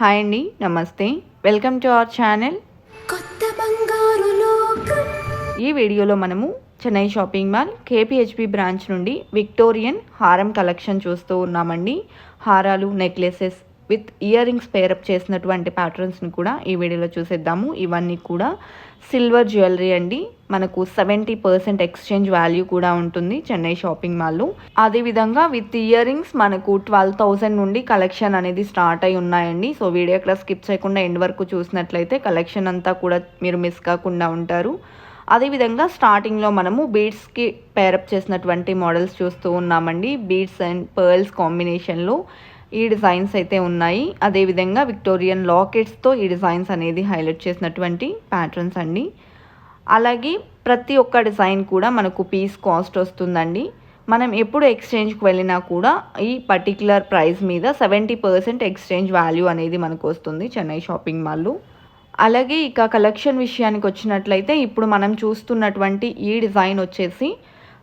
Hi అండి నమస్తే. Welcome to our channel. కొత్త బంగారు లోకం. ఈ వీడియోలో మనము Chennai shopping mall KPHP branch నుండి విక్టోరియన్ హారం కలెక్షన్ చూస్తూ ఉన్నామండి. హారాలు necklaces with ear rings pair up చేసినటువంటి ప్యాటర్న్స్ని కూడా ఈ వీడియోలో చూసేద్దాము. ఇవన్నీ కూడా సిల్వర్ జ్యువెలరీ అండి. మనకు సెవెంటీ పర్సెంట్ ఎక్స్చేంజ్ వాల్యూ కూడా ఉంటుంది చెన్నై షాపింగ్ మాల్లో. అదేవిధంగా విత్ ఇయర్ రింగ్స్ మనకు ట్వెల్వ్ థౌసండ్ నుండి కలెక్షన్ అనేది స్టార్ట్ అయి ఉన్నాయండి. సో వీడియో అక్కడ స్కిప్ చేయకుండా ఎండ్ వరకు చూసినట్లయితే కలెక్షన్ అంతా కూడా మీరు మిస్ కాకుండా ఉంటారు. అదేవిధంగా స్టార్టింగ్లో మనము బీడ్స్కి పేరప్ చేసినటువంటి మోడల్స్ చూస్తూ ఉన్నామండి. బీడ్స్ అండ్ పర్ల్స్ కాంబినేషన్లో ఈ డిజైన్స్ అయితే ఉన్నాయి. అదేవిధంగా విక్టోరియన్ లాకెట్స్తో ఈ డిజైన్స్ అనేది హైలైట్ చేసినటువంటి ప్యాటర్న్స్ అండి. అలాగే ప్రతి ఒక్క డిజైన్ కూడా మనకు పీస్ కాస్ట్ వస్తుందండి. మనం ఎప్పుడు ఎక్స్చేంజ్కి వెళ్ళినా కూడా ఈ పర్టికులర్ ప్రైస్ మీద సెవెంటీ పర్సెంట్ ఎక్స్చేంజ్ వాల్యూ అనేది మనకు వస్తుంది చెన్నై షాపింగ్ మాల్లో అలాగే ఇక కలెక్షన్ విషయానికి వచ్చినట్లయితే ఇప్పుడు మనం చూస్తున్నటువంటి ఈ డిజైన్ వచ్చేసి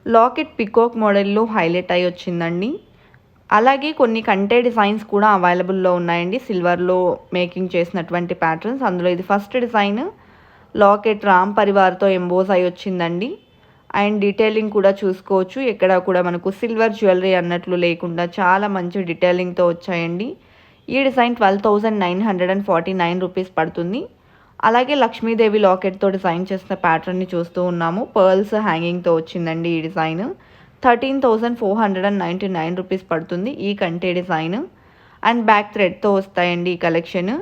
లాకెట్ పికాక్ మోడల్లో హైలైట్ అయి వచ్చిందండి. అలాగే కొన్ని కంటే డిజైన్స్ కూడా అవైలబుల్లో ఉన్నాయండి. సిల్వర్లో మేకింగ్ చేసినటువంటి ప్యాటర్న్స్ అందులో ఇది ఫస్ట్ డిజైన్ లాకెట్ రామ్ పరివార్తో ఎంబోజ్ అయి వచ్చిందండి. అండ్ డీటెయిలింగ్ కూడా చూసుకోవచ్చు. ఎక్కడ కూడా మనకు సిల్వర్ జ్యువెలరీ అన్నట్లు లేకుండా చాలా మంచి డీటెయిలింగ్తో వచ్చాయండి. ఈ design twelve thousand nine hundred and forty nine rupees పడుతుంది. అలాగే లక్ష్మీదేవి లాకెట్తో డిజైన్ చేసిన ప్యాటర్న్ని చూస్తూ ఉన్నాము. పర్ల్స్ హ్యాంగింగ్తో వచ్చిందండి ఈ design thirteen thousand four hundred and ninety nine rupees పడుతుంది ఈ కంటే డిజైన్. అండ్ బ్యాక్ థ్రెడ్తో వస్తాయండి ఈ కలెక్షన్.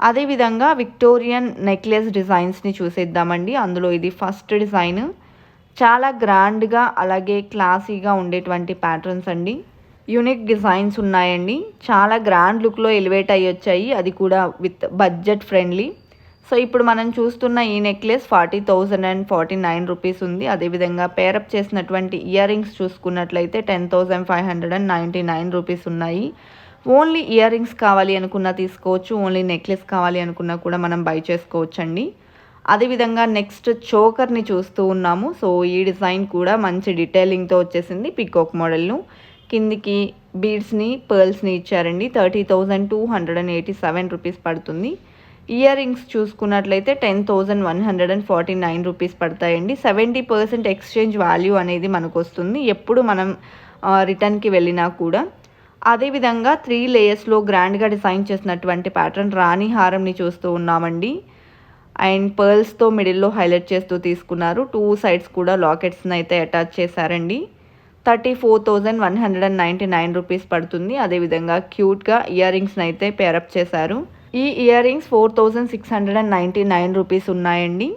అదేవిధంగా విక్టోరియన్ నెక్లెస్ డిజైన్స్ని చూసేద్దామండి. అందులో ఇది ఫస్ట్ డిజైన్. చాలా గ్రాండ్గా అలాగే క్లాసీగా ఉండేటువంటి ప్యాటర్న్స్ అండి. యూనిక్ డిజైన్స్ ఉన్నాయండి. చాలా గ్రాండ్ లుక్లో ఎలివేట్ అయ్యి వచ్చాయి. అది కూడా విత్ బడ్జెట్ ఫ్రెండ్లీ. సో ఇప్పుడు మనం చూస్తున్న ఈ necklace forty thousand and forty nine rupees ఉంది. అదేవిధంగా పేరప్ చేసినటువంటి ఇయర్ రింగ్స్ చూసుకున్నట్లయితే ten thousand five hundred and ninety nine rupees ఉన్నాయి. ఓన్లీ ఇయర్ రింగ్స్ కావాలి అనుకున్నా తీసుకోవచ్చు ఓన్లీ నెక్లెస్ కావాలి అనుకున్నా కూడా మనం బై చేసుకోవచ్చండి. అదేవిధంగా నెక్స్ట్ చోకర్ని చూస్తూ ఉన్నాము. సో ఈ డిజైన్ కూడా మంచి డీటెయిలింగ్తో వచ్చేసింది పికోక్ మోడల్ను కిందికి బీడ్స్ని పర్ల్స్ని ఇచ్చారండి. Thirty thousand two hundred and eighty seven rupees పడుతుంది. ఇయర్ రింగ్స్ చూసుకున్నట్లయితే ten thousand one hundred and forty nine rupees పడతాయండి. సెవెంటీ పర్సెంట్ ఎక్స్చేంజ్ వాల్యూ అనేది మనకు వస్తుంది ఎప్పుడు మనం రిటర్న్కి వెళ్ళినా కూడా. అదేవిధంగా త్రీ లేయర్స్లో గ్రాండ్గా డిజైన్ చేసినటువంటి ప్యాటర్న్ రాణి హారంని చూస్తూ ఉన్నామండి. అండ్ పర్ల్స్తో మిడిల్లో హైలైట్ చేస్తూ తీసుకున్నారు. టూ సైడ్స్ కూడా లాకెట్స్ని అయితే అటాచ్ చేశారండి. Thirty four thousand one hundred and ninety nine rupees పడుతుంది. అదేవిధంగా క్యూట్గా ఇయర్ రింగ్స్ని అయితే పేరప్ చేశారు. ఈ earrings four thousand six hundred and ninety nine rupees ఉన్నాయండి.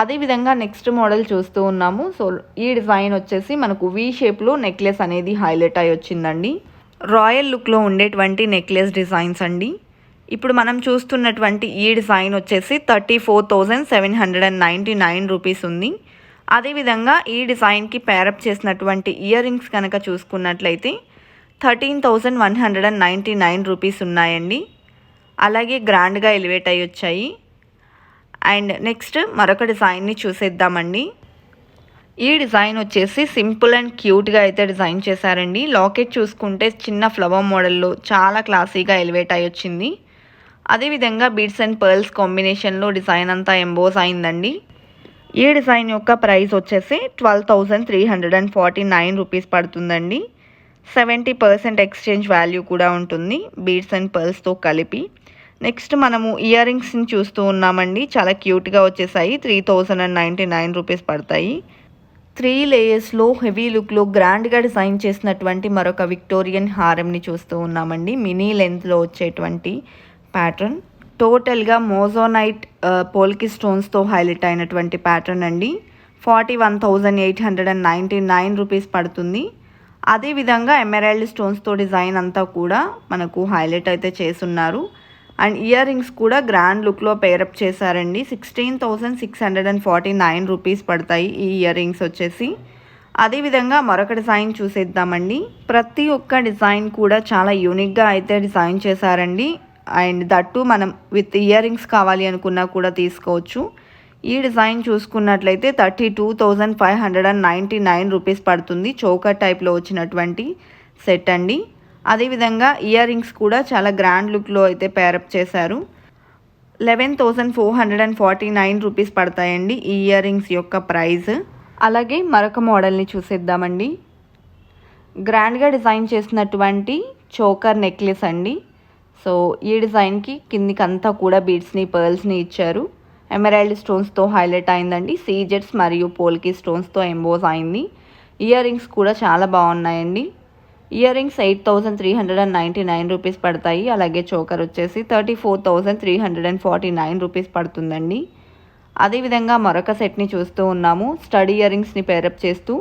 అదేవిధంగా నెక్స్ట్ మోడల్ చూస్తూ ఉన్నాము. సో ఈ డిజైన్ వచ్చేసి మనకు వీ షేప్లో నెక్లెస్ అనేది హైలైట్ అయి వచ్చిందండి. రాయల్ లుక్లో ఉండేటువంటి నెక్లెస్ డిజైన్స్ అండి. ఇప్పుడు మనం చూస్తున్నటువంటి ఈ డిజైన్ వచ్చేసి thirty four thousand seven hundred and ninety nine rupees ఉంది. అదేవిధంగా ఈ డిజైన్కి పేరప్ చేసినటువంటి ఇయర్ రింగ్స్ కనుక చూసుకున్నట్లయితే thirteen thousand one hundred and ninety nine rupees ఉన్నాయండి. అలాగే గ్రాండ్గా ఎలివేట్ అయ్యి వచ్చాయి. అండ్ నెక్స్ట్ మరొక డిజైన్ని చూసేద్దామండి. ఈ డిజైన్ వచ్చేసి సింపుల్ అండ్ క్యూట్గా అయితే డిజైన్ చేశారండి. లాకెట్ చూసుకుంటే చిన్న ఫ్లవర్ మోడల్లో చాలా క్లాసీగా ఎలివేట్ అయ్యి వచ్చింది. అదేవిధంగా బీడ్స్ అండ్ పర్ల్స్ కాంబినేషన్లో డిజైన్ అంతా ఎంబోస్ అయిందండి. ఈ డిజైన్ యొక్క ప్రైస్ వచ్చేసి twelve thousand three hundred and forty nine rupees పడుతుందండి. సెవెంటీ పర్సెంట్ ఎక్స్చేంజ్ వాల్యూ కూడా ఉంటుంది బీడ్స్ అండ్ పర్ల్స్తో కలిపి. నెక్స్ట్ మనము ఇయర్ రింగ్స్ని చూస్తూ ఉన్నామండి. చాలా క్యూట్గా వచ్చేసాయి. Three thousand and ninety nine rupees పడతాయి. త్రీ లేయర్స్లో హెవీ లుక్లో గ్రాండ్గా డిజైన్ చేసినటువంటి మరొక విక్టోరియన్ హారంని చూస్తూ ఉన్నామండి. మినీ లెంత్లో వచ్చేటువంటి ప్యాటర్న్. టోటల్గా మోజోనైట్ పోల్కి స్టోన్స్తో హైలైట్ అయినటువంటి ప్యాటర్న్ అండి. Forty one thousand eight hundred and ninety nine rupees పడుతుంది. అదేవిధంగా ఎమెరాల్డ్ స్టోన్స్తో డిజైన్ అంతా కూడా మనకు హైలైట్ అయితే చేసున్నారు అండ్ ఇయర్ రింగ్స్ కూడా గ్రాండ్ లుక్లో పేరప్ చేశారండి. Sixteen thousand six hundred and forty nine rupees పడతాయి ఈ ఇయర్ రింగ్స్ వచ్చేసి అదేవిధంగా మరొక డిజైన్ చూసేద్దామండి. ప్రతి ఒక్క డిజైన్ కూడా చాలా యూనిక్గా అయితే డిజైన్ చేశారండి. అండ్ దట్టు మనం విత్ ఇయర్ రింగ్స్ కావాలి అనుకున్నా కూడా తీసుకోవచ్చు. ఈ డిజైన్ చూసుకున్నట్లయితే thirty two thousand five hundred and ninety nine rupees పడుతుంది చౌక టైప్లో వచ్చినటువంటి సెట్ అండి. అదేవిధంగా ఇయర్ రింగ్స్ కూడా చాలా గ్రాండ్ లుక్లో అయితే పేరప్ చేశారు. Eleven thousand four hundred and forty nine rupees పడతాయండి ఈ ఇయర్ రింగ్స్ యొక్క ప్రైస్. అలాగే మరొక మోడల్ని చూసేద్దామండి. గ్రాండ్గా డిజైన్ చేసినటువంటి చోకర్ నెక్లెస్ అండి. సో ఈ డిజైన్కి కిందికి అంతా కూడా బీడ్స్ని పర్ల్స్ని ఇచ్చారు. ఎమరాల్డ్ స్టోన్స్తో హైలైట్ అయిందండి. సీజెట్స్ మరియు పోల్కి స్టోన్స్తో ఎంబోస్ అయింది. ఇయర్ రింగ్స్ కూడా చాలా బాగున్నాయండి. Earrings eight thousand three hundred and ninety nine rupees పడతాయి. అలాగే చోకర్ వచ్చేసి thirty four thousand three hundred and forty nine rupees పడుతుందండి. అదేవిధంగా మరొక సెట్ని చూస్తూ ఉన్నాము. స్టడీ ఇయర్ రింగ్స్ని పేరప్ చేస్తూ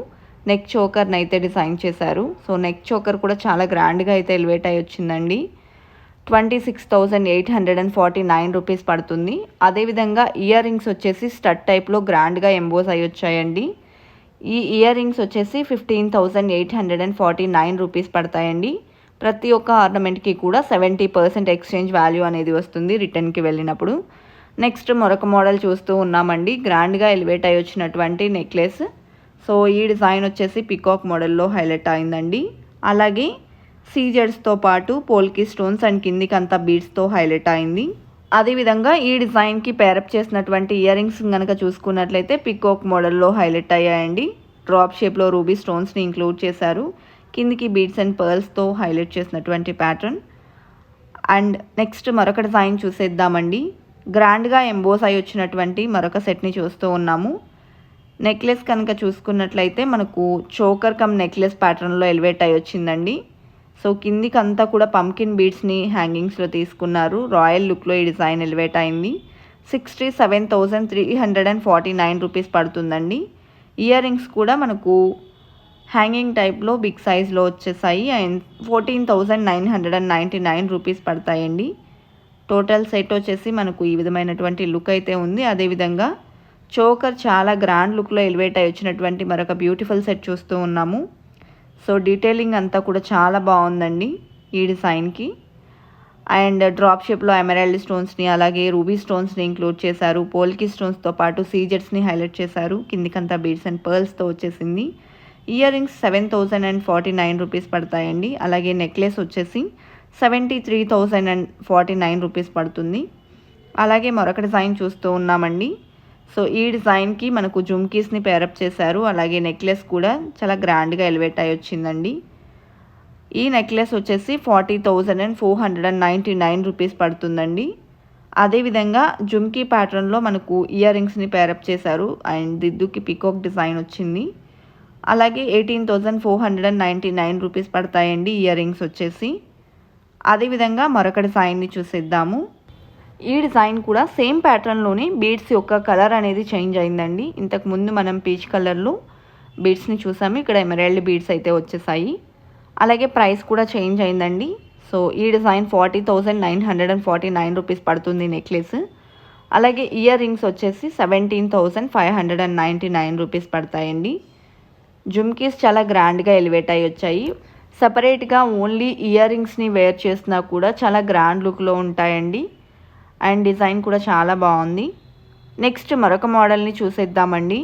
నెక్ చోకర్ని అయితే డిజైన్ చేశారు. సో నెక్ చోకర్ కూడా చాలా గ్రాండ్గా అయితే ఎలివేట్ అయి వచ్చిందండి. Twenty six thousand eight hundred and forty nine rupees పడుతుంది. అదేవిధంగా ఇయర్ రింగ్స్ వచ్చేసి స్టడ్ టైప్లో గ్రాండ్గా ఎంబోస్ అయి వచ్చాయండి. ఈ ఇయర్ రింగ్స్ వచ్చేసి fifteen thousand eight hundred and forty nine rupees పడతాయండి. ప్రతి ఒక్క ఆర్నమెంట్కి కూడా సెవెంటీ పర్సెంట్ ఎక్స్చేంజ్ వాల్యూ అనేది వస్తుంది రిటర్న్కి వెళ్ళినప్పుడు. నెక్స్ట్ మరొక మోడల్ చూస్తూ ఉన్నామండి. గ్రాండ్గా ఎలివేట్ అయి వచ్చినటువంటి నెక్లెస్. సో ఈ డిజైన్ వచ్చేసి పికాక్ మోడల్లో హైలైట్ అయిందండి. అలాగే సీజర్స్తో పాటు పోల్కి స్టోన్స్ అండ్ కిందికి అంతా బీడ్స్తో హైలైట్ అయింది. అదేవిధంగా ఈ డిజైన్కి పేరప్ చేసినటువంటి ఇయర్ రింగ్స్ కనుక చూసుకున్నట్లయితే పికోక్ మోడల్లో హైలైట్ అయ్యాయండి. డ్రాప్ షేప్లో రూబీ స్టోన్స్ని ఇంక్లూడ్ చేశారు. కిందికి బీడ్స్ అండ్ పర్ల్స్తో హైలైట్ చేసినటువంటి ప్యాటర్న్ అండ్ నెక్స్ట్ మరొక డిజైన్ చూసేద్దామండి. గ్రాండ్గా ఎంబోస్ అయి వచ్చినటువంటి మరొక సెట్ని చూస్తూ ఉన్నాము. నెక్లెస్ కనుక చూసుకున్నట్లయితే మనకు చోకర్ కమ్ నెక్లెస్ ప్యాటర్న్లో ఎలివేట్ అయి వచ్చిందండి. సో కిందికి అంతా కూడా పంకిన్ బీడ్స్ని హ్యాంగింగ్స్లో తీసుకున్నారు. రాయల్ లుక్లో ఈ డిజైన్ ఎలివేట్ అయింది. Sixty seven thousand three hundred and forty nine rupees పడుతుందండి. ఇయర్ రింగ్స్ కూడా మనకు హ్యాంగింగ్ టైప్లో బిగ్ సైజ్లో వచ్చేసాయి. And fourteen thousand nine hundred and ninety nine rupees పడతాయండి. టోటల్ సెట్ వచ్చేసి మనకు ఈ విధమైనటువంటి లుక్ అయితే ఉంది. అదేవిధంగా చోకర్ చాలా గ్రాండ్ లుక్లో ఎలివేట్ అయి వచ్చినటువంటి మరొక బ్యూటిఫుల్ సెట్ చూస్తూ ఉన్నాము. సో డీటెయిలింగ్ అంతా కూడా చాలా బాగుందండి ఈ డిజైన్కి అండ్ డ్రాప్ షేప్లో ఎమరాల్డ్ స్టోన్స్ని అలాగే రూబీ స్టోన్స్ని ఇంక్లూడ్ చేశారు. పోల్కి స్టోన్స్తో పాటు సీజెట్స్ని హైలైట్ చేశారు. కిందికంతా బీడ్స్ అండ్ పర్ల్స్తో వచ్చేసింది. Earrings seven thousand and forty nine rupees పడతాయండి. అలాగే నెక్లెస్ వచ్చేసి seventy three thousand and forty nine rupees పడుతుంది. అలాగే మరొక డిజైన్ చూస్తూ ఉన్నామండి. సో ఈ డిజైన్కి మనకు జుమ్కీస్ని పేరప్ చేశారు. అలాగే నెక్లెస్ కూడా చాలా గ్రాండ్గా ఎలివేట్ అయి వచ్చిందండి. ఈ నెక్లెస్ వచ్చేసి forty thousand and four hundred and ninety nine rupees పడుతుందండి అదేవిధంగా జుమ్కీ ప్యాటర్న్లో మనకు ఇయర్ రింగ్స్ని పేరప్ చేశారు. అండ్ దిద్దుకి పికాక్ డిజైన్ వచ్చింది. అలాగే eighteen thousand four hundred and ninety nine rupees పడతాయండి ఇయర్ రింగ్స్ వచ్చేసి అదేవిధంగా మరొక డిజైన్ని చూసేద్దాము. ఈ డిజైన్ కూడా సేమ్ ప్యాటర్న్లోనే బీడ్స్ యొక్క కలర్ అనేది చేంజ్ అయిందండి. ఇంతకు ముందు మనం పీచ్ కలర్లో బీడ్స్ని చూసాము. ఇక్కడ ఎమరాల్డ్ బీడ్స్ అయితే వచ్చేసాయి. అలాగే ప్రైస్ కూడా చేంజ్ అయిందండి. సో ఈ design forty thousand nine hundred and forty nine rupees పడుతుంది నెక్లెస్ అలాగే ఇయర్ రింగ్స్ వచ్చేసి seventeen thousand five hundred and ninety nine rupees పడతాయండి జుమ్కీస్ చాలా గ్రాండ్గా ఎలివేట్ అయ్యి వచ్చాయి. సపరేట్గా ఓన్లీ ఇయర్ రింగ్స్ని వేర్ చేసినా కూడా చాలా గ్రాండ్ లుక్లో ఉంటాయండి. అండ్ డిజైన్ కూడా చాలా బాగుంది. నెక్స్ట్ మరొక మోడల్ని చూసేద్దామండి.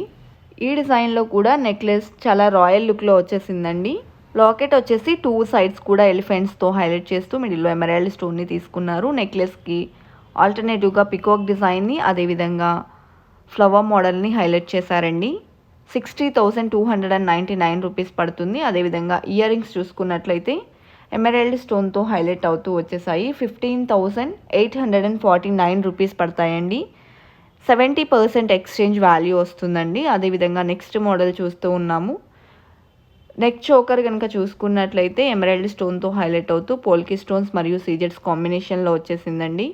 ఈ డిజైన్లో కూడా నెక్లెస్ చాలా రాయల్ లుక్లో వచ్చేసిందండి. లాకెట్ వచ్చేసి టూ సైడ్స్ కూడా ఎలిఫెంట్స్తో హైలైట్ చేస్తూ మిడిల్లో ఎమరాల్డ్ స్టోన్ని తీసుకున్నారు. నెక్లెస్కి ఆల్టర్నేటివ్గా పికాక్ డిజైన్ని అదేవిధంగా ఫ్లవర్ మోడల్ని హైలైట్ చేశారండి. Sixty thousand two hundred and ninety nine rupees పడుతుంది. అదేవిధంగా ఇయర్ రింగ్స్ చూసుకున్నట్లయితే ఎమరాల్డ్ స్టోన్తో హైలైట్ అవుతూ వచ్చేసాయి. Fifteen thousand eight hundred and forty nine rupees పడతాయండి. సెవెంటీ పర్సెంట్ ఎక్స్చేంజ్ వాల్యూ వస్తుందండి. అదేవిధంగా నెక్స్ట్ మోడల్ చూస్తూ ఉన్నాము. నెక్ చోకర్ కనుక చూసుకున్నట్లయితే ఎమరాల్డ్ స్టోన్తో హైలైట్ అవుతూ పోల్కి స్టోన్స్ మరియు సీజెట్స్ కాంబినేషన్లో వచ్చేసిందండి.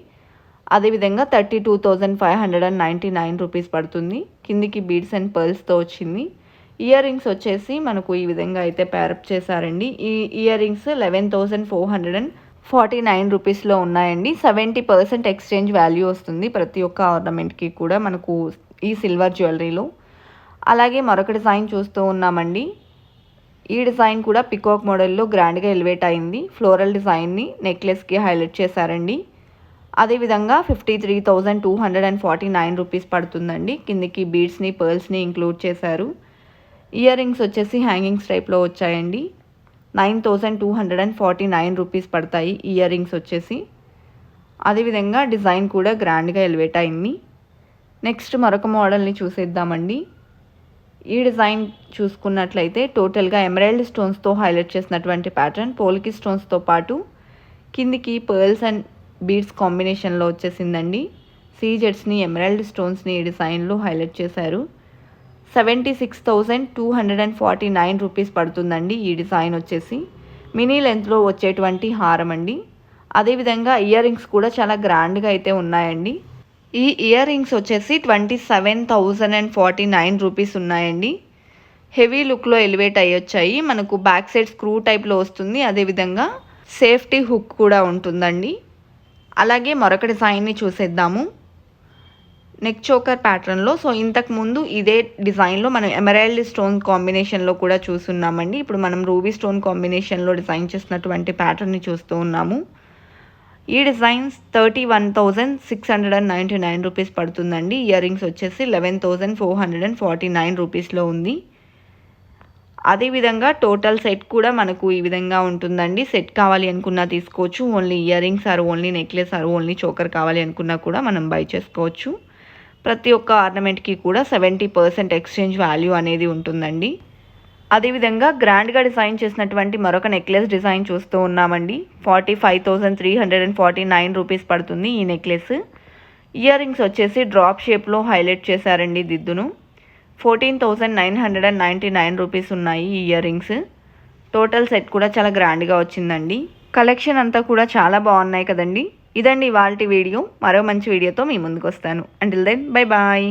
అదేవిధంగా thirty two thousand five hundred and ninety nine rupees పడుతుంది. కిందికి బీడ్స్ అండ్ పర్ల్స్తో వచ్చింది. ఇయర్ రింగ్స్ వచ్చేసి మనకు ఈ విధంగా అయితే ప్యారప్ చేశారండి. ఈ earrings eleven thousand four hundred and forty nine రూపీస్లో ఉన్నాయండి. సెవెంటీ పర్సెంట్ ఎక్స్చేంజ్ వాల్యూ వస్తుంది ప్రతి ఒక్క ఆర్నమెంట్కి కూడా మనకు ఈ సిల్వర్ జ్యువెలరీలో అలాగే మరొక డిజైన్ చూస్తూ ఉన్నామండి. ఈ డిజైన్ కూడా పికాక్ మోడల్లో గ్రాండ్గా ఎలివేట్ అయింది. ఫ్లోరల్ డిజైన్ని నెక్లెస్కి హైలైట్ చేశారండి. అదేవిధంగా fifty three thousand two hundred and forty nine rupees పడుతుందండి. కిందికి బీడ్స్ని పర్ల్స్ని ఇంక్లూడ్ చేశారు. ఇయర్ రింగ్స్ వచ్చేసి హ్యాంగింగ్స్ టైప్లో వచ్చాయండి. Nine thousand two hundred and forty nine rupees పడతాయి ఇయర్ రింగ్స్ వచ్చేసి. అదేవిధంగా డిజైన్ కూడా గ్రాండ్గా ఎలివేట్ అయింది. నెక్స్ట్ మరొక మోడల్ని చూసేద్దామండి. ఈ డిజైన్ చూసుకున్నట్లయితే టోటల్గా ఎమరాల్డ్ స్టోన్స్తో హైలైట్ చేసినటువంటి ప్యాటర్న్. పోల్కి స్టోన్స్తో పాటు కిందికి పర్ల్స్ అండ్ బీడ్స్ కాంబినేషన్లో వచ్చేసిందండి. సీజెట్స్ని ఎమరాల్డ్ స్టోన్స్ని ఈ డిజైన్లో హైలైట్ చేశారు. Seventy six thousand two hundred and forty nine rupees పడుతుందండి ఈ డిజైన్ వచ్చేసి. మినీ లెంత్లో వచ్చేటువంటి హారం అండి. అదేవిధంగా ఇయర్ రింగ్స్ కూడా చాలా గ్రాండ్గా అయితే ఉన్నాయండి. ఈ ఇయర్ రింగ్స్ వచ్చేసి twenty seven thousand and forty nine rupees ఉన్నాయండి. హెవీ లుక్లో ఎలివేట్ అయ్యి వచ్చాయి. మనకు బ్యాక్ సైడ్ స్క్రూ టైప్లో వస్తుంది. అదేవిధంగా సేఫ్టీ హుక్ కూడా ఉంటుందండి. అలాగే మరొక డిజైన్ని చూసేద్దాము. నెక్ చోకర్ ప్యాటర్న్లో సో ఇంతకుముందు ఇదే డిజైన్లో మనం ఎమరాల్డ్ స్టోన్ కాంబినేషన్లో కూడా చూస్తున్నామండి. ఇప్పుడు మనం రూబీ స్టోన్ కాంబినేషన్లో డిజైన్ చేసినటువంటి ప్యాటర్న్ని చూస్తూ ఉన్నాము. ఈ designs thirty one thousand six hundred and ninety nine rupees పడుతుందండి. ఇయర్ రింగ్స్ వచ్చేసి eleven thousand four hundred and forty nine రూపీస్లో ఉంది అదేవిధంగా టోటల్ సెట్ కూడా మనకు ఈ విధంగా ఉంటుందండి. సెట్ కావాలి అనుకున్నా తీసుకోవచ్చు. Only earrings or only necklace or only choker కావాలి అనుకున్నా కూడా మనం బై చేసుకోవచ్చు. ప్రతి ఒక్క ఆర్నమెంట్కి కూడా సెవెంటీ పర్సెంట్ ఎక్స్చేంజ్ వాల్యూ అనేది ఉంటుందండి. అదేవిధంగా గ్రాండ్గా డిజైన్ చేసినటువంటి మరొక నెక్లెస్ డిజైన్ చూస్తూ ఉన్నామండి. Forty five thousand three hundred and forty nine rupees పడుతుంది ఈ నెక్లెస్. ఇయర్ రింగ్స్ వచ్చేసి డ్రాప్ షేప్లో హైలైట్ చేశారండి దిద్దును. Fourteen thousand nine hundred and ninety nine rupees ఉన్నాయి ఈ ఇయర్ రింగ్స్ టోటల్ సెట్ కూడా చాలా గ్రాండ్గా వచ్చిందండి. కలెక్షన్ అంతా కూడా చాలా బాగున్నాయి కదండి. ఇదండి వాళ్ళ వీడియో. మరో మంచి వీడియోతో మీ ముందుకు వస్తాను అంటిల్ దెన్ బై బాయ్